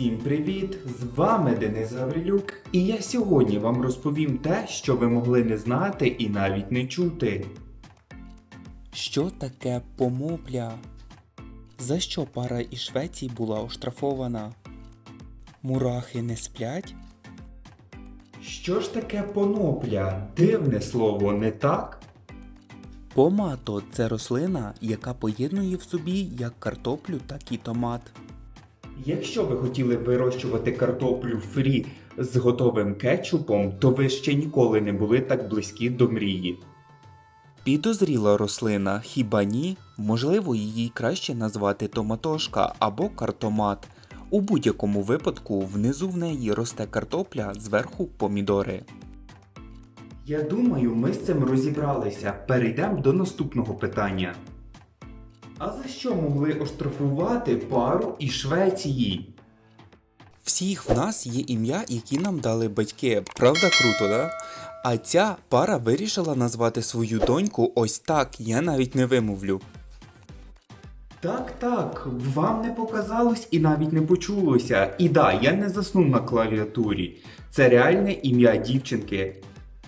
Всім привіт! З вами Денис Гаврилюк, і я сьогодні вам розповім те, що ви могли не знати і навіть не чути. Що таке помопля? За що пара із Швеції була оштрафована? Мурахи не сплять? Що ж таке понопля? Дивне слово, не так? Помато це рослина, яка поєднує в собі як картоплю, так і томат. Якщо ви хотіли вирощувати картоплю фрі з готовим кетчупом, то ви ще ніколи не були так близькі до мрії. Підозріла рослина, хіба ні? Можливо, її краще назвати томатошка або картомат. У будь-якому випадку внизу в неї росте картопля, зверху помідори. Я думаю, ми з цим розібралися. Перейдемо до наступного питання. А за що могли оштрафувати пару із Швеції? Всіх в нас є ім'я, які нам дали батьки. Правда круто, да? А ця пара вирішила назвати свою доньку ось так, я навіть не вимовлю. Так, так, вам не показалось і навіть не почулося. І да, я не заснув на клавіатурі. Це реальне ім'я дівчинки.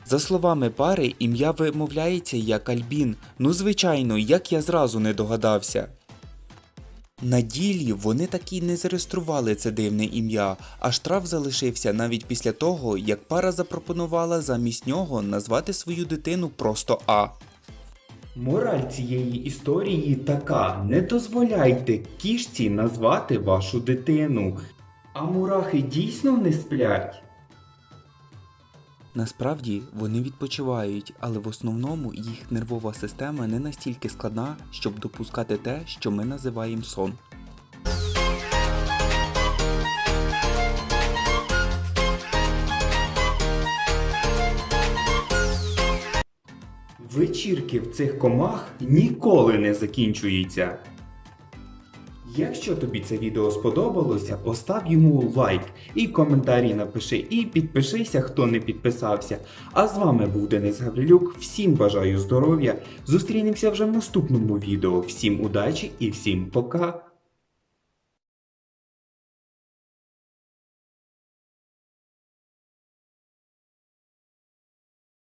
За словами пари, ім'я вимовляється як Альбін. Ну, звичайно, як я зразу не догадався. На ділі вони таки не зареєстрували це дивне ім'я, а штраф залишився навіть після того, як пара запропонувала замість нього назвати свою дитину просто А. Мораль цієї історії така: не дозволяйте кішці назвати вашу дитину. А мурахи дійсно не сплять. Насправді вони відпочивають, але в основному їх нервова система не настільки складна, щоб допускати те, що ми називаємо сон. Вечірки в цих комах ніколи не закінчуються. Якщо тобі це відео сподобалося, постав йому лайк і коментарі напиши, і підпишися, хто не підписався. А з вами був Денис Гаврилюк. Всім бажаю здоров'я. Зустрінемося вже в наступному відео. Всім удачі і всім пока!